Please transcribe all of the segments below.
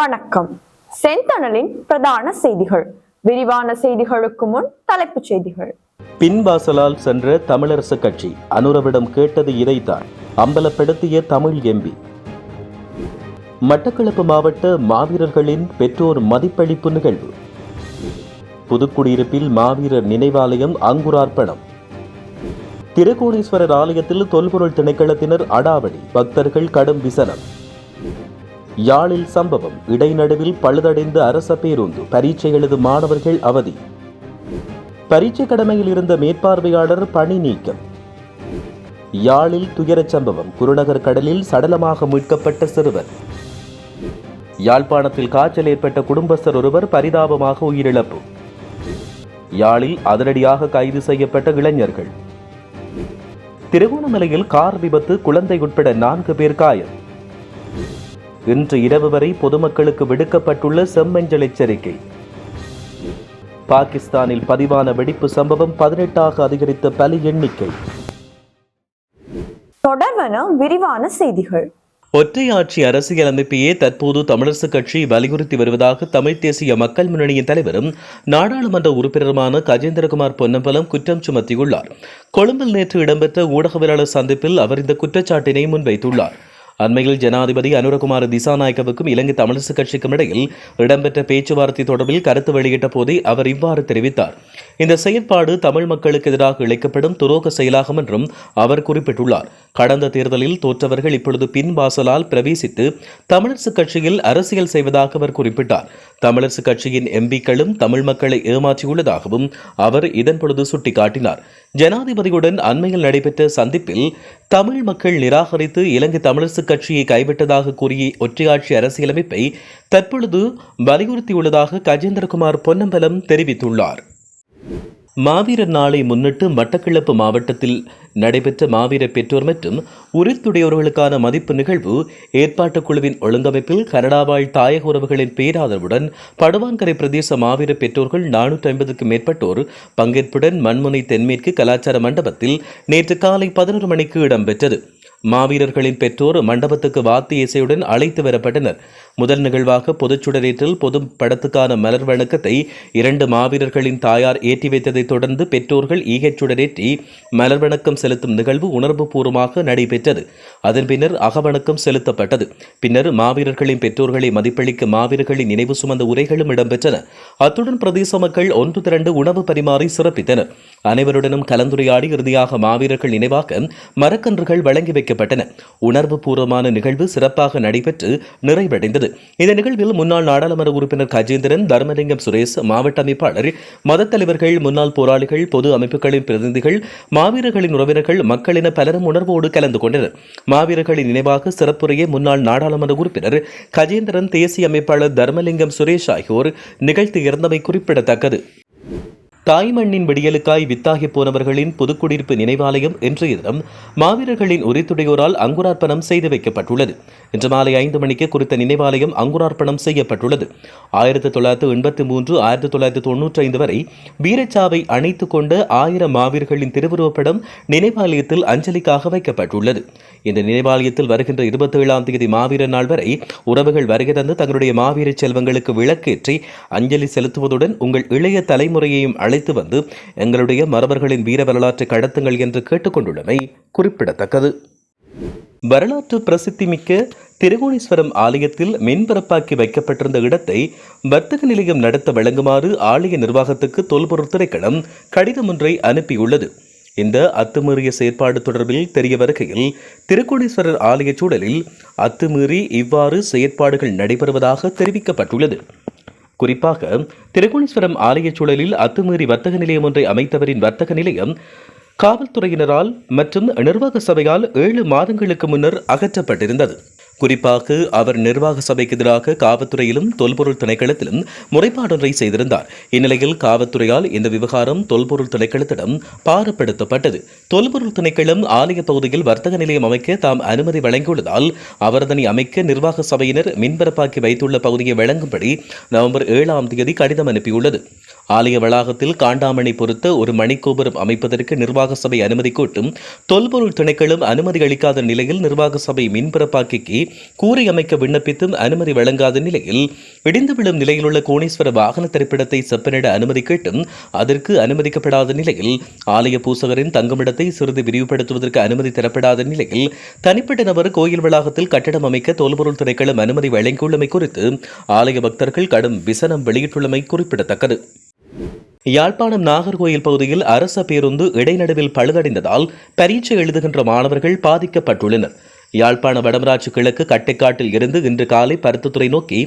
வணக்கம். செந்தணலின் பிரதான செய்திகள். விரிவான செய்திகளுக்கு முன் தலைப்புச் செய்திகள். பின்வாசலால் சென்ற தமிழரசு கட்சி அனுரவிடம் கேட்டது இதைத்தான். அம்பலப்படுத்திய தமிழ் எம்பி. மட்டக்களப்பு மாவட்ட மாவீரர்களின் பெற்றோர் மதிப்பளிப்பு நிகழ்வு. புதுக்குடியிருப்பில் மாவீரர் நினைவாலயம் அங்குரார்ப்பணம். திருக்கோணேஸ்வரர் ஆலயத்தில் தொல்பொருள் திணைக்களத்தினர் அடாவடி பக்தர்கள் கடும் விசனம். யாழில் சம்பவம். இடைநடுவில் பழுதடைந்த அரச பேருந்து. பரீட்சை எழுதும் மாணவர்கள் அவதி. பரீட்சை கடமையில் இருந்த மேற்பார்வையாளர் பணி நீக்கம். யாழில் துயரச் சம்பவம். குருநகர் கடலில் சடலமாக மீட்கப்பட்ட சிறுவர். யாழ்ப்பாணத்தில் காய்ச்சல் ஏற்பட்ட குடும்பஸ்தர் ஒருவர் பரிதாபமாக உயிரிழப்பு. யாழில் அதிரடியாக கைது செய்யப்பட்ட இளைஞர்கள். திருகோணமலையில் கார் விபத்து. குழந்தை உட்பட நான்கு பேர் காயம். இன்று இரவு வரை பொதுமக்களுக்கு விடுக்கப்பட்டுள்ள செம்மஞ்சள் எச்சரிக்கை. பாகிஸ்தானில் பதிவான வெடிப்பு சம்பவம் பதினெட்டாக அதிகரித்த பலி எண்ணிக்கை. தொடர்வன விரிவான செய்திகள். ஒற்றையாட்சி அரசியல் அமைப்பையே தற்போது தமிழரசுக் கட்சி வலியுறுத்தி வருவதாக தமிழ் தேசிய மக்கள் முன்னணியின் தலைவரும் நாடாளுமன்ற உறுப்பினருமான கஜேந்திரகுமார் பொன்னம்பலம் குற்றம் சுமத்தியுள்ளார். கொழும்பில் நேற்று இடம்பெற்ற ஊடகவியலாளர் சந்திப்பில் அவர் இந்த குற்றச்சாட்டினை முன்வைத்துள்ளார். அண்மையில் ஜனாதிபதி அனுரகுமார் திசாநாயக்கவுக்கும் இலங்கை தமிழரசுக் கட்சிக்கும் இடையில் இடம்பெற்ற பேச்சுவார்த்தை தொடர்பில் கருத்து வெளியிட்ட போதே அவர் இவ்வாறு தெரிவித்தார். இந்த செயற்பாடு தமிழ் மக்களுக்கு எதிராக இழைக்கப்படும் துரோக செயலாகும் என்றும் அவர் குறிப்பிட்டுள்ளார். கடந்த தேர்தலில் தோற்றவர்கள் இப்பொழுது பின்வாசலால் பிரவேசித்து தமிழரசுக் கட்சியில் அரசியல் செய்வதாக அவர் குறிப்பிட்டார். தமிழரசு கட்சியின் எம்பிக்களும் தமிழ் மக்களை ஏமாற்றியுள்ளதாகவும் அவர் இதன் பொழுது சுட்டிக்காட்டினார். ஜனாதிபதியுடன் அண்மையில் நடைபெற்ற சந்திப்பில் தமிழ் மக்கள் நிராகரித்து இலங்கை தமிழரசு கட்சியை கைவிட்டதாக கூறிய ஒற்றையாட்சி அரசியலமைப்பை தற்பொழுது வலியுறுத்தியுள்ளதாக கஜேந்திரகுமார் பொன்னம்பலம் தெரிவித்துள்ளார். மாவீரர் நாளை முன்னிட்டு மட்டக்களப்பு மாவட்டத்தில் நடைபெற்ற மாவீர பெற்றோர் மற்றும் உரித்துடையோர்களுக்கான மதிப்பு நிகழ்வு ஏற்பாட்டுக் குழுவின் ஒழுங்கமைப்பில் கனடா வாழ் தாயக உறவுகளின் பேராதரவுடன் படுவான்கரை பிரதேச மாவீர பெற்றோர்கள் நானூற்றி ஐம்பதுக்கும் மேற்பட்டோர் பங்கேற்புடன் மண்முனை தென்மேற்கு கலாச்சார மண்டபத்தில் நேற்று காலை பதினொரு மணிக்கு இடம்பெற்றது. மாவீரர்களின் பெற்றோர் மண்டபத்துக்கு வாத்திய இசையுடன் அழைத்து வரப்பட்டனர். முதல் நிகழ்வாக பொதுச்சுடரேற்றில் பொது படத்துக்கான மலர் வணக்கத்தை இரண்டு மாவீரர்களின் தாயார் ஏற்றி வைத்ததைத் தொடர்ந்து பெற்றோர்கள் ஈகச் சுடரேற்றி மலர் வணக்கம் செலுத்தும் நிகழ்வு உணர்வுபூர்வமாக நடைபெற்றது. அதன் பின்னர் அகவணக்கம் செலுத்தப்பட்டது. பின்னர் மாவீரர்களின் பெற்றோர்களை மதிப்பளிக்க மாவீரர்களின் நினைவு சுமந்த உரைகளும் இடம்பெற்றன. அத்துடன் பிரதேச மக்கள் ஒன்று திரண்டு உணவு பரிமாறி சிறப்பித்தனர். அனைவருடனும் கலந்துரையாடி இறுதியாக மாவீரர்கள் நினைவாக மரக்கன்றுகள் வழங்கி வைக்கப்பட்டன. உணர்வுபூர்வமான நிகழ்வு சிறப்பாக நடைபெற்று நிறைவடைந்தது. இந்த நிகழ்வில் முன்னாள் நாடாளுமன்ற உறுப்பினர் கஜேந்திரன் தர்மலிங்கம் சுரேஷ் மாவட்ட அமைப்பாளர் மதத் தலைவர்கள் முன்னாள் போராளிகள் பொது அமைப்புகளின் பிரதிநிதிகள் மாவீரர்களின் உறவினர்கள் மக்களின பலரும் உணர்வோடு கலந்து கொண்டனர். மாவீரர்களின் நினைவாக சிறப்புரையை முன்னாள் நாடாளுமன்ற உறுப்பினர் கஜேந்திரன் தேசிய அமைப்பாளர் தர்மலிங்கம் சுரேஷ் ஆகியோர் நிகழ்த்தி இருந்தமை குறிப்பிடத்தக்கது. தாய்மண்ணின் விடியலுக்காய் வித்தாகி போனவர்களின் புதுக்குடியிருப்பு நினைவாலயம் இன்றைய தினம் மாவீரர்களின் உரித்துடையோரால் அங்குரார்ப்பணம் செய்து வைக்கப்பட்டுள்ளது. இன்று மாலை ஐந்து மணிக்கு குறித்த நினைவாலயம் அங்குரார்ப்பணம் செய்யப்பட்டுள்ளது. ஆயிரத்தி தொள்ளாயிரத்து எண்பத்தி மூன்று ஆயிரத்தி தொள்ளாயிரத்து தொன்னூற்றி ஐந்து வரை வீரச்சாவை அணைத்துக் கொண்ட ஆயிரம் மாவீரர்களின் திருவுருவப்படம் நினைவாலயத்தில் அஞ்சலிக்காக வைக்கப்பட்டுள்ளது. இந்த நினைவாலயத்தில் வருகின்ற இருபத்தி ஏழாம் தேதி மாவீரர் நாள் வரை உறவுகள் வருகை தந்து தங்களுடைய மாவீர செல்வங்களுக்கு விளக்கேற்றி அஞ்சலி செலுத்துவதுடன் உங்கள் இளைய தலைமுறையையும் அழைத்து வந்து எங்களுடைய மரபர்களின் வீர வரலாற்றை கடத்துங்கள் என்று கேட்டுக்கொண்டுள்ளமை குறிப்பிடத்தக்கது. வரலாற்று பிரசித்தி மிக்க திருகோணேஸ்வரம் ஆலயத்தில் மின்பரப்பாக்கி வைக்கப்பட்டிருந்த இடத்தை வர்த்தக நிலையம் நடத்த வழங்குமாறு ஆலய நிர்வாகத்துக்கு தொல்பொருள் திரைக்களம் கடிதம் ஒன்றை அனுப்பியுள்ளது. இந்த அத்துமீறிய செயற்பாடு தொடர்பில் தெரிய வருகையில் திருக்கோணேஸ்வரர் ஆலய சூழலில் அத்துமீறி இவ்வாறு செயற்பாடுகள் நடைபெறுவதாக தெரிவிக்கப்பட்டுள்ளது. குறிப்பாக திருக்கோணேஸ்வரம் ஆலய சூழலில் அத்துமீறி வர்த்தக நிலையம் ஒன்றை அமைத்தவரின் வர்த்தக நிலையம் காவல்துறையினரால் மற்றும் நிர்வாக சபையால் ஏழு மாதங்களுக்கு முன்னர் அகற்றப்பட்டிருந்தது. குறிப்பாக அவர் நிர்வாக சபைக்கு எதிராக காவல்துறையிலும் தொல்பொருள் திணைக்களத்திலும் முறைப்பாடொன்றை செய்திருந்தார். இந்நிலையில் காவல்துறையால் இந்த விவகாரம் தொல்பொருள் திணைக்களத்திடம் பாரப்படுத்தப்பட்டது. தொல்பொருள் திணைக்களம் ஆலய பகுதியில் வர்த்தக நிலையம் அமைக்க தாம் அனுமதி வழங்கியுள்ளதால் அவர் அதனை அமைக்க நிர்வாக சபையினர் மின்பரப்பாக்கி வைத்துள்ள பகுதியை வழங்கும்படி நவம்பர் ஏழாம் தேதி கடிதம் அனுப்பியுள்ளது. ஆலய வளாகத்தில் காண்டாமணி பொறுத்த ஒரு மணிக்கோபுரம் அமைப்பதற்கு நிர்வாக சபை அனுமதி கோட்டும் தொல்பொருள் திணைக்களும் அனுமதி அளிக்காத நிலையில் நிர்வாக சபை மின்பரப்பாக்கிக்கு கூரை அமைக்க விண்ணப்பித்தும் அனுமதி வழங்காத நிலையில் இடிந்து விழும் நிலையில் உள்ள கோணேஸ்வர வாகன திரைப்படத்தை செப்பனிட அனுமதி கேட்டும் அதற்கு அனுமதிக்கப்படாத நிலையில் ஆலய பூசகரின் தங்குமிடத்தை சிறிது விரிவுபடுத்துவதற்கு அனுமதி தரப்படாத நிலையில் தனிப்பட்ட நபர் கோயில் வளாகத்தில் கட்டடம் அமைக்க தொல்பொருள் திணைக்களம் அனுமதி வழங்கியுள்ளமை குறித்து ஆலய பக்தர்கள் கடும் விசனம் வெளியிட்டுள்ளமை குறிப்பிடத்தக்கது. யாழ்ப்பாணம் நாகர்கோயில் பகுதியில் அரச பேருந்து இடைநடுவில் பழுதடைந்ததால் பரீட்சை எழுதுகின்ற மாணவர்கள் பாதிக்கப்பட்டுள்ளனர். யாழ்ப்பாண வடமராட்சி கிழக்கு கட்டைக்காட்டில் இருந்து இன்று காலை பருத்துத்துறை நோக்கி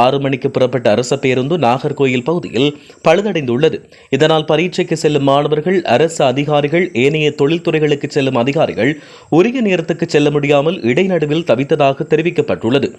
ஆறு மணிக்கு புறப்பட்ட அரச பேருந்து நாகர்கோயில் பகுதியில் பழுதடைந்துள்ளது. இதனால் பரீட்சைக்கு செல்லும் மாணவர்கள் அரசு அதிகாரிகள் ஏனைய தொழில்துறைகளுக்கு செல்லும் அதிகாரிகள் உரிய நேரத்துக்கு செல்ல முடியாமல் இடைநடுவில் தவித்ததாக தெரிவிக்கப்பட்டுள்ளது.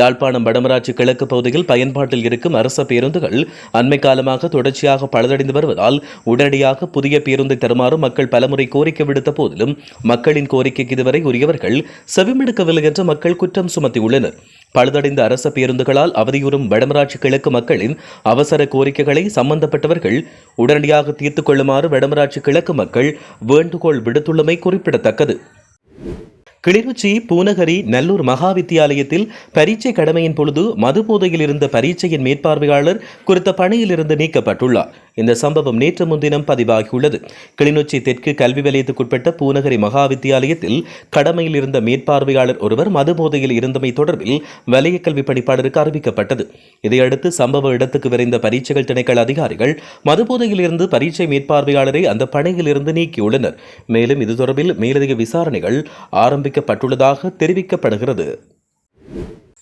யாழ்ப்பாணம் வடமராட்சி கிழக்கு பகுதியில் பயன்பாட்டில் இருக்கும் அரச பேருந்துகள் அண்மை காலமாக தொடர்ச்சியாக பழுதடைந்து வருவதால் உடனடியாக புதிய பேருந்தை தருமாறு மக்கள் பலமுறை கோரிக்கை விடுத்த போதிலும் மக்களின் கோரிக்கைக்கு இதுவரை உரியவர்கள் செவிமெடுக்கவில்லை என்று மக்கள் குற்றம் சுமத்தியுள்ளனர். பழுதடைந்த அரச பேருந்துகளால் அவதியுறும் வடமராட்சி கிழக்கு மக்களின் அவசர கோரிக்கைகளை சம்பந்தப்பட்டவர்கள் உடனடியாக தீர்த்துக் கொள்ளுமாறு வடமராட்சி கிழக்கு மக்கள் வேண்டுகோள் விடுத்துள்ளமை குறிப்பிடத்தக்கது. கிளிநொச்சி பூனகரி நல்லூர் மகா வித்தியாலயத்தில் பரீட்சை கடமையின் பொழுது மது போதையில் இருந்த பரீட்சையின் மேற்பார்வையாளர் குறித்த பணியிலிருந்து நீக்கப்பட்டுள்ளார். இந்த சம்பவம் நேற்று முன்தினம் பதிவாகியுள்ளது. கிளிநொச்சி தெற்கு கல்வி வலயத்துக்குட்பட்ட பூநகரி மகா வித்தியாலயத்தில் கடமையில் இருந்த மேற்பார்வையாளர் ஒருவர் மது போதையில் இருந்தமை தொடர்பில் வலய கல்வி பணிப்பாளருக்கு அறிவிக்கப்பட்டது. இதையடுத்து சம்பவ இடத்துக்கு விரைந்த பரீட்சைகள் திணைக்கள அதிகாரிகள் மது போதையில் இருந்து பரீட்சை மேற்பார்வையாளரை அந்த பணியில் இருந்து நீக்கியுள்ளனர். மேலும் இது தொடர்பில் மேலதிக விசாரணைகள் ஆரம்பிக்கப்பட்டுள்ளதாக தெரிவிக்கப்படுகிறது.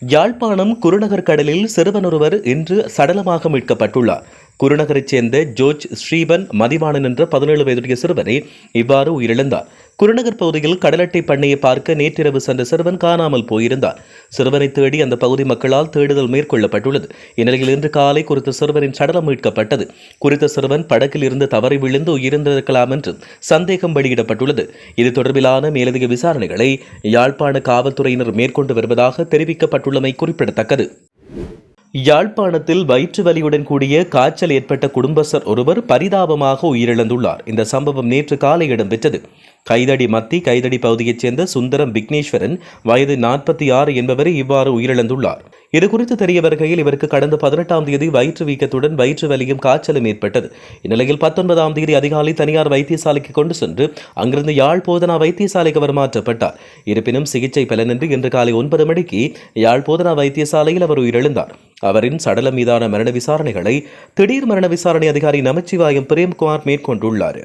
யாழ்ப்பாணம் குருநகர் கடலில் சிறுவனொருவர் இன்று சடலமாக மீட்கப்பட்டுள்ளார். குருநகரைச் சேர்ந்த ஜோர்ஜ் ஸ்ரீபன் மதிவாணன் என்ற பதினேழு வயதுடைய சிறுவனே இவ்வாறு உயிரிழந்தார். குருநகர் பகுதியில் கடலட்டை பண்ணையை பார்க்க நேற்றிரவு சென்ற சிறுவன் காணாமல் போயிருந்தார். சிறுவனை தேடி அந்த பகுதி மக்களால் தேடுதல் மேற்கொள்ளப்பட்டுள்ளது. இந்நிலையில் இன்று காலை குறித்த சிறுவனின் சடலம் மீட்கப்பட்டது. குறித்த சிறுவன் படகில் இருந்து தவறி விழுந்து உயிரிழந்திருக்கலாம் என்று சந்தேகம் வெளியிடப்பட்டுள்ளது. இது தொடர்பிலான மேலதிக விசாரணைகளை யாழ்ப்பாண காவல்துறையினர் மேற்கொண்டு வருவதாக தெரிவிக்கப்பட்டுள்ளமை குறிப்பிடத்தக்கது. யாழ்ப்பாணத்தில் வயிற்று வலியுடன் கூடிய காய்ச்சல் ஏற்பட்ட குடும்பஸ்தர் ஒருவர் பரிதாபமாக உயிரிழந்துள்ளார். இந்த சம்பவம் நேற்று காலை இடம்பெற்றது. கைதடி மத்தி கைதடி பகுதியைச் சேர்ந்த சுந்தரம் விக்னேஸ்வரன் வயது நாற்பத்தி ஆறு என்பவர் இவ்வாறு உயிரிழந்துள்ளார். இது குறித்து தெரிய வருகையில் இவருக்கு கடந்த பதினெட்டாம் தேதி வயிற்று வீக்கத்துடன் வயிற்று வலியும் காய்ச்சலும் ஏற்பட்டது. இந்நிலையில் பத்தொன்பதாம் தேதி அதிகாலை தனியார் வைத்தியசாலைக்கு கொண்டு சென்று அங்கிருந்து யாழ் போதனா வைத்தியசாலைக்கு அவர் மாற்றப்பட்டார் இருப்பினும் சிகிச்சை பலனின்றி இன்று காலை ஒன்பது மணிக்கு யாழ் போதனா வைத்தியசாலையில் அவர் உயிரிழந்தார். அவரின் சடலம் மீதான மரண விசாரணைகளை திடீர் மரண விசாரணை அதிகாரி நமச்சிவாயம் பிரேம்குமார் மேற்கொண்டுள்ளார்.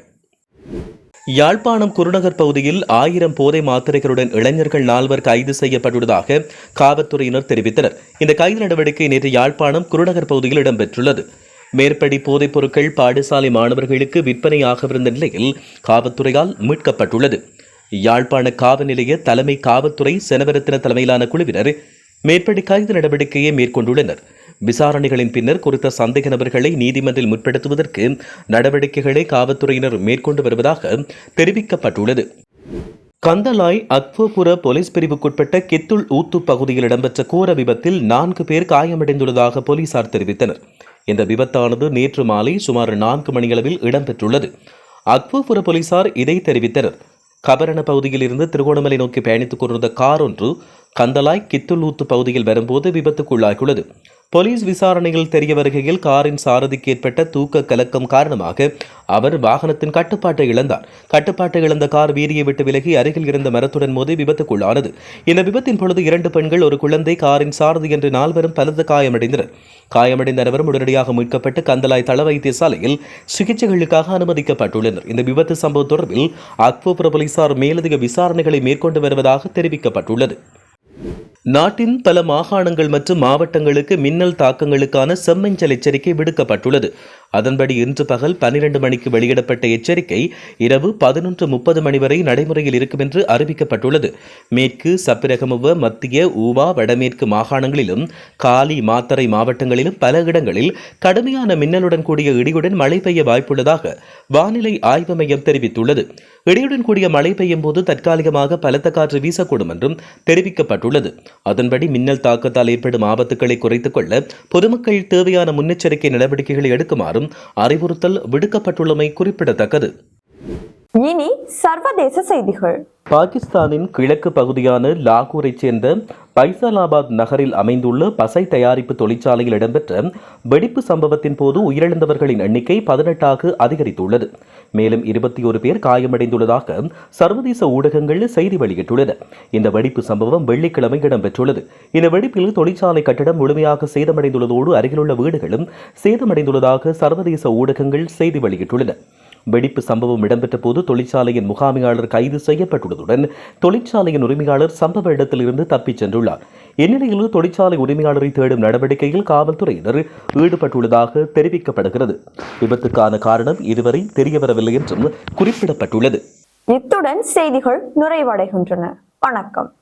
யாழ்ப்பாணம் குருநகர் பகுதியில் ஆயிரம் போதை மாத்திரைகளுடன் இளைஞர்கள் நால்வர் கைது செய்யப்பட்டுள்ளதாக காவல்துறையினர் தெரிவித்தனர். இந்த கைது நடவடிக்கை நேற்று யாழ்ப்பாணம் குருநகர் பகுதியில் இடம்பெற்றுள்ளது. மேற்படி போதைப் பொருட்கள் பாடசாலை மாணவர்களுக்கு விற்பனையாகவிருந்த நிலையில் காவல்துறையால் மீட்கப்பட்டுள்ளது. யாழ்ப்பாண காவல் நிலைய தலைமை காவல்துறை செனவரத்தின தலைமையிலான குழுவினர் மேற்படி கைது நடவடிக்கையை மேற்கொண்டுள்ளனர். விசாரணைகளின் பின்னர் குறித்த சந்தேக நபர்களை நீதிமன்றில் முற்படுத்துவதற்கு நடவடிக்கைகளை காவல்துறையினர் மேற்கொண்டு வருவதாக தெரிவிக்கப்பட்டுள்ளது. கந்தலாய் அக்வபுர போலீஸ் பிரிவுக்குட்பட்ட கித்துள் ஊத்து பகுதியில் இடம்பெற்ற கோர விபத்தில் நான்கு பேர் காயமடைந்துள்ளதாக போலீசார் தெரிவித்தனர். இந்த விபத்தானது நேற்று மாலை சுமார் நான்கு மணியளவில் இடம்பெற்றுள்ளது. அக்வபுர போலீசார் இதை தெரிவித்தனர். கபரண பகுதியில் இருந்து திருகோணமலை நோக்கி பயணித்துக் கொண்டிருந்த கார் ஒன்று கந்தலாய் கித்துலூத்து பகுதியில் வரும்போது விபத்துக்குள்ளாகியுள்ளது. போலீஸ் விசாரணையில் தெரிய வருகையில் காரின் சாரதிக்கு ஏற்பட்ட தூக்க கலக்கம் காரணமாக அவர் வாகனத்தின் கட்டுப்பாட்டை இழந்தார். கட்டுப்பாட்டை இழந்த கார் வீதியை விட்டு விலகி அருகில் இருந்த மரத்துடன் மோதி விபத்துக்குள்ளானது. இந்த விபத்தின் பொழுது இரண்டு பெண்கள் ஒரு குழந்தை காரின் சாரதி என்று நால்வரும் பலத்த காயமடைந்தனர். காயமடைந்த அனைவரும் உடனடியாக மீட்கப்பட்டு கந்தலாய் தள வைத்தியசாலையில் சிகிச்சைகளுக்காக அனுமதிக்கப்பட்டுள்ளனர். இந்த விபத்து சம்பவம் தொடர்பில் அக்போபுர போலீசார் மேலதிக விசாரணைகளை மேற்கொண்டு வருவதாக தெரிவிக்கப்பட்டுள்ளது. நாட்டின் பல மாகாணங்கள் மற்றும் மாவட்டங்களுக்கு மின்னல் தாக்கங்களுக்கான செம்மஞ்சல் எச்சரிக்கை விடுக்கப்பட்டுள்ளது. அதன்படி இன்று பகல் பன்னிரண்டு மணிக்கு வெளியிடப்பட்ட எச்சரிக்கை இரவு பதினொன்று முப்பது மணி வரை நடைமுறையில் இருக்கும் என்று அறிவிக்கப்பட்டுள்ளது. மேற்கு சப்பிரகமுவ மத்திய ஊவா வடமேற்கு மாகாணங்களிலும் காலி மாத்தரை மாவட்டங்களிலும் பல இடங்களில் கடுமையான மின்னலுடன் கூடிய இடியுடன் மழை பெய்ய வாய்ப்புள்ளதாக வானிலை ஆய்வு மையம் தெரிவித்துள்ளது. இடியுடன் கூடிய மழை பெய்யும் போது தற்காலிகமாக பலத்த காற்று வீசக்கூடும் என்றும் தெரிவிக்கப்பட்டுள்ளது. அதன்படி மின்னல் தாக்கத்தால் ஏற்படும் ஆபத்துக்களை குறைத்துக் கொள்ள பொதுமக்கள் தேவையான முன்னெச்சரிக்கை நடவடிக்கைகளை எடுக்குமாறு அறிவுறுத்தல் விடுக்கப்பட்டுள்ளமை குறிப்பிடத்தக்கது. இனி சர்வதேச செய்திகள். பாகிஸ்தானின் கிழக்கு பகுதியான லாகூரைச் சேர்ந்த பைசாலாபாத் நகரில் அமைந்துள்ள பசை தயாரிப்பு தொழிற்சாலையில் இடம்பெற்ற வெடிப்பு சம்பவத்தின் போது உயிரிழந்தவர்களின் எண்ணிக்கை பதினெட்டாக அதிகரித்துள்ளது. மேலும் இருபத்தி ஒரு பேர் காயமடைந்துள்ளதாக சர்வதேச ஊடகங்கள் செய்தி வெளியிட்டுள்ளன. இந்த வெடிப்பு சம்பவம் வெள்ளிக்கிழமை இடம்பெற்றுள்ளது. இந்த வெடிப்பில் தொழிற்சாலை கட்டடம் முழுமையாக சேதமடைந்துள்ளதோடு அருகிலுள்ள வீடுகளும் சேதமடைந்துள்ளதாக சர்வதேச ஊடகங்கள் செய்தி வெளியிட்டுள்ளன. வெடிப்பு சம்பவம் இடம்பெற்ற போது தொழிற்சாலையின் முகாமையாளர் கைது செய்யப்பட்டுள்ளதுடன் தொழிற்சாலையின் உரிமையாளர் சம்பவ இடத்திலிருந்து தப்பிச் சென்றுள்ளார். இந்நிலையில் தொழிற்சாலை உரிமையாளரை தேடும் நடவடிக்கையில் காவல்துறையினர் ஈடுபட்டுள்ளதாக தெரிவிக்கப்படுகிறது. விபத்துக்கான காரணம் இதுவரை தெரியவரவில்லை என்றும் குறிப்பிடப்பட்டுள்ளது. இத்துடன் செய்திகள் நிறைவடைகின்றன. வணக்கம்.